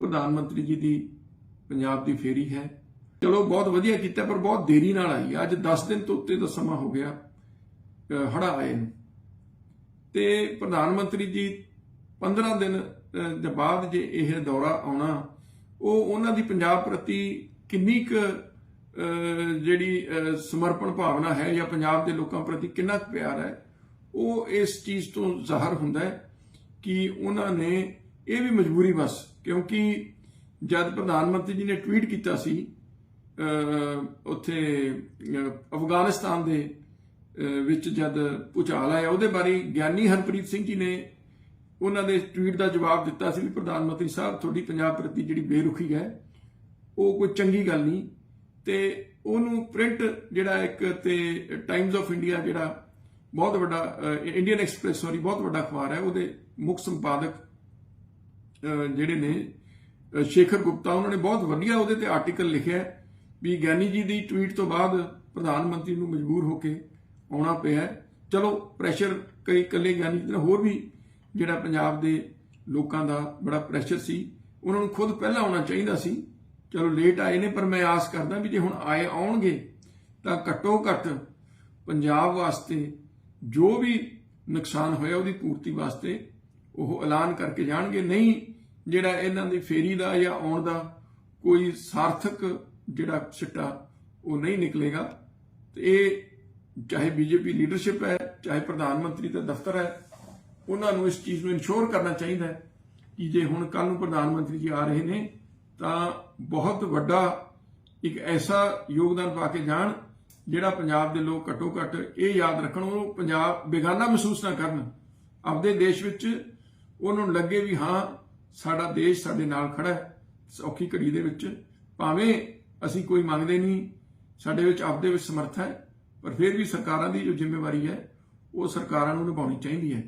ਪ੍ਰਧਾਨ ਮੰਤਰੀ ਜੀ ਦੀ ਪੰਜਾਬ ਦੀ ਫੇਰੀ ਹੈ। ਚਲੋ, ਬਹੁਤ ਵਧੀਆ ਕੀਤਾ, ਪਰ ਬਹੁਤ ਦੇਰੀ ਨਾਲ ਆਈ। ਅੱਜ 10 ਦਿਨ ਤੋਂ ਉੱਤੇ ਦਾ ਸਮਾਂ ਹੋ ਗਿਆ। ਹੜਾ ਆਏ ਨੂੰ। ਤੇ ਪ੍ਰਧਾਨ ਮੰਤਰੀ ਜੀ 15 ਦਿਨ ਦੇ ਬਾਅਦ ਜੇ ਇਹ ਦੌਰਾ ਆਉਣਾ, ਉਹ ਉਹਨਾਂ ਦੀ ਪੰਜਾਬ ਪ੍ਰਤੀ ਕਿੰਨੀ ਕੁ ਜਿਹੜੀ ਸਮਰਪਣ ਭਾਵਨਾ ਹੈ ਜਾਂ ਪੰਜਾਬ ਦੇ ਲੋਕਾਂ ਪ੍ਰਤੀ ਕਿੰਨਾ ਕੁ ਪਿਆਰ ਹੈ, ਉਹ ਇਸ ਚੀਜ਼ ਤੋਂ ਜ਼ਾਹਰ ਹੁੰਦਾ ਹੈ ਕਿ ਉਹਨਾਂ ਨੇ ਇਹ ਵੀ ਮਜਬੂਰੀ ਬਸ ਕਿਉਂਕਿ ਜਦ ਪ੍ਰਧਾਨ ਮੰਤਰੀ ਜੀ ਨੇ ਟਵੀਟ ਕੀਤਾ ਸੀ ਉੱਥੇ ਅਫਗਾਨਿਸਤਾਨ ਦੇ ਵਿੱਚ ਜਦ ਭੁਚਾਲ ਆਇਆ, ਉਹਦੇ ਬਾਰੇ ਗਿਆਨੀ ਹਰਪ੍ਰੀਤ ਸਿੰਘ ਜੀ ਨੇ ਉਹਨਾਂ ਦੇ ਟਵੀਟ ਦਾ ਜਵਾਬ ਦਿੱਤਾ ਸੀ ਵੀ ਪ੍ਰਧਾਨ ਮੰਤਰੀ ਸਾਹਿਬ, ਤੁਹਾਡੀ ਪੰਜਾਬ ਪ੍ਰਤੀ ਜਿਹੜੀ ਬੇਰੁਖੀ ਹੈ, ਉਹ ਕੋਈ ਚੰਗੀ ਗੱਲ ਨਹੀਂ। ਤੇ ਉਹਨੂੰ ਪ੍ਰਿੰਟ ਜਿਹੜਾ ਇੱਕ ਤੇ ਟਾਈਮਜ਼ ਆਫ ਇੰਡੀਆ ਜਿਹੜਾ ਬਹੁਤ ਵੱਡਾ ਇੰਡੀਅਨ ਐਕਸਪ੍ਰੈਸ ਸੌਰੀ ਬਹੁਤ ਵੱਡਾ ਅਖਬਾਰ ਹੈ, ਉਹਦੇ ਮੁੱਖ ਸੰਪਾਦਕ ਜਿਹੜੇ ਨੇ ਸ਼ੇਖਰ ਗੁਪਤਾ, ਉਹਨਾਂ ਨੇ ਬਹੁਤ ਵਧੀਆ ਉਹਦੇ ਤੇ ਆਰਟੀਕਲ ਲਿਖਿਆ ਵੀ ਗਿਆਨੀ ਜੀ ਦੀ ਟਵੀਟ ਤੋਂ ਬਾਅਦ ਪ੍ਰਧਾਨ ਮੰਤਰੀ ਨੂੰ ਮਜਬੂਰ ਹੋ ਕੇ ਆਉਣਾ ਪਿਆ ਚਲੋ ਪ੍ਰੈਸ਼ਰ ਕਈ ਇਕੱਲੇ ਗਿਆਨੀ ਜੀ ਨਾਲ ਹੋਰ ਵੀ ਜਿਹੜਾ ਪੰਜਾਬ ਦੇ ਲੋਕਾਂ ਦਾ ਬੜਾ ਪ੍ਰੈਸ਼ਰ ਸੀ, ਉਹਨਾਂ ਨੂੰ ਖੁਦ ਪਹਿਲਾਂ ਆਉਣਾ ਚਾਹੀਦਾ ਸੀ। ਚਲੋ ਲੇਟ ਆਏ ਨੇ, ਪਰ ਮੈਂ ਆਸ ਕਰਦਾ ਵੀ ਜੇ ਹੁਣ ਆਏ ਆਉਣਗੇ, ਤਾਂ ਘੱਟੋ ਘੱਟ ਪੰਜਾਬ ਵਾਸਤੇ ਜੋ ਵੀ ਨੁਕਸਾਨ ਹੋਇਆ ਉਹਦੀ ਪੂਰਤੀ ਵਾਸਤੇ ਉਹ ਐਲਾਨ ਕਰਕੇ ਜਾਣਗੇ। ਨਹੀਂ ਜਿਹੜਾ ਇਹਨਾਂ ਦੀ ਫੇਰੀ ਦਾ ਜਾਂ ਆਉਣ ਦਾ ਕੋਈ ਸਾਰਥਕ ਜਿਹੜਾ ਸਿੱਟਾ ਉਹ ਨਹੀਂ ਨਿਕਲੇਗਾ। ਤੇ ਇਹ ਚਾਹੇ ਬੀਜੇਪੀ ਲੀਡਰਸ਼ਿਪ ਹੈ, ਚਾਹੇ ਪ੍ਰਧਾਨ ਮੰਤਰੀ ਦਾ ਦਫ਼ਤਰ ਹੈ, ਉਹਨਾਂ ਨੂੰ ਇਸ ਚੀਜ਼ ਨੂੰ ਇਨਸ਼ੋਰ ਕਰਨਾ ਚਾਹੀਦਾ ਹੈ ਕਿ ਜੇ ਹੁਣ ਕੱਲ ਨੂੰ ਪ੍ਰਧਾਨ ਮੰਤਰੀ ਜੀ ਆ ਰਹੇ ਨੇ, ਤਾਂ ਬਹੁਤ ਵੱਡਾ ਇੱਕ ਐਸਾ ਯੋਗਦਾਨ ਪਾ ਕੇ ਜਾਣ ਜਿਹੜਾ ਪੰਜਾਬ ਦੇ ਲੋਕ ਘੱਟੋ ਘੱਟ ਇਹ ਯਾਦ ਰੱਖਣ, ਉਹ ਪੰਜਾਬ ਬੇਗਾਨਾ ਮਹਿਸੂਸ ਨਾ ਕਰਨ। ਆਪਦੇ ਦੇਸ਼ ਵਿੱਚ ਉਹਨਾਂ ਨੂੰ ਲੱਗੇ ਵੀ ਹਾਂ ਸਾਡਾ ਦੇਸ਼ ਸਾਡੇ ਨਾਲ ਖੜਾ ਹੈ ਔਖੀ ਘੜੀ ਦੇ ਵਿੱਚ। ਭਾਵੇਂ ਅਸੀਂ ਕੋਈ ਮੰਗਦੇ ਨਹੀਂ, ਸਾਡੇ ਵਿੱਚ ਆਪਦੇ ਵਿੱਚ ਸਮਰਥਾ ਹੈ, ਪਰ ਫਿਰ ਵੀ ਸਰਕਾਰਾਂ ਦੀ ਜੋ ਜ਼ਿੰਮੇਵਾਰੀ ਹੈ, ਉਹ ਸਰਕਾਰਾਂ ਨੂੰ ਨਿਭਾਉਣੀ ਚਾਹੀਦੀ ਹੈ।